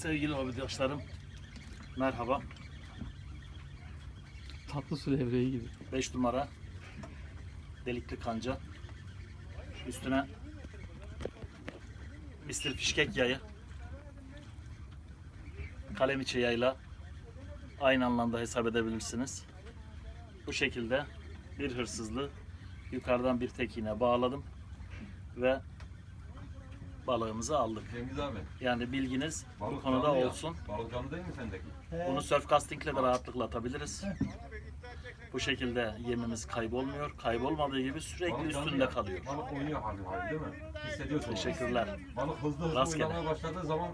Sevgili arkadaşlarım, merhaba. Tatlı su levreği gibi. 5 numara delikli kanca. Üstüne Mr. Fişkek yayı. Kalem içi yayla aynı anlamda hesap edebilirsiniz. Bu şekilde bir hırsızlığı yukarıdan bir tekine bağladım ve balığımızı aldık. Cengiz abi. Yani bilginiz bu balık konuda canlı ya. olsun. Balık canlı değil mi sendeki? Bunu surf castingle de rahatlıkla atabiliriz. Bu şekilde yemimiz kaybolmuyor. Kaybolmadığı gibi sürekli Balık canlı üstünde ya. kalıyor. Balık oynuyor hafif hafif değil mi? Hissediyorsun. onu. Teşekkürler. Balık hızlı hızlı Rastgele. oynamaya başladığı zaman